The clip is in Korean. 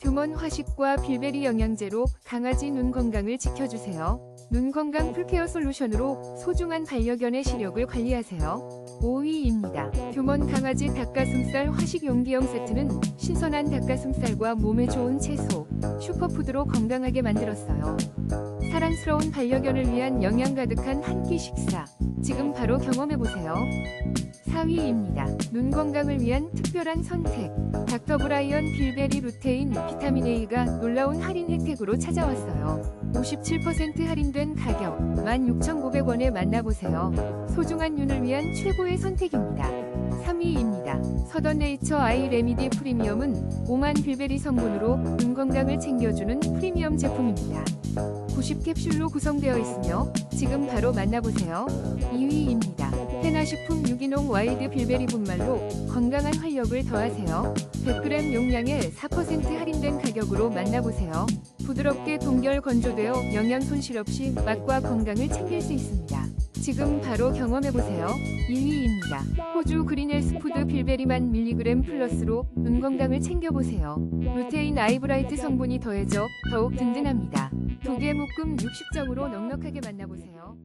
듀먼 화식과 빌베리 영양제로 강아지 눈 건강을 지켜주세요. 눈 건강 풀케어 솔루션으로 소중한 반려견의 시력을 관리하세요. 5위입니다. 듀먼 강아지 닭가슴살 화식 용기형 세트는 신선한 닭가슴살과 몸에 좋은 채소, 슈퍼푸드로 건강하게 만들었어요. 사랑스러운 반려견을 위한 영양 가득한 한 끼 식사. 지금 바로 경험해보세요. 4위입니다. 눈 건강을 위한 특별한 선택. 닥터 브라이언 빌베리 루테인 비타민 A가 놀라운 할인 혜택으로 찾아왔어요. 57% 할인된 가격 16,900원에 만나보세요. 소중한 윤을 위한 최고의 선택입니다. 3위입니다. 서던네이처 아이 레미디 프리미엄은 5만 빌베리 성분으로 눈 건강을 챙겨주는 프리미엄 제품입니다. 90캡슐로 구성되어 있으며 지금 바로 만나보세요. 2위입니다. 페나식품 유기농 와일드 빌베리 분말로 건강한 활력을 더하세요. 100g 용량에 4% 할인된 가격으로 만나보세요. 부드럽게 동결 건조되어 영양 손실 없이 맛과 건강을 챙길 수 있습니다. 지금 바로 경험해보세요. 1위입니다. 호주 그린헬스 푸드 빌베리만 밀리그램 플러스로 눈 건강을 챙겨보세요. 루테인 아이브라이트 성분이 더해져 더욱 든든합니다. 두 개 묶음 60점으로 넉넉하게 만나보세요.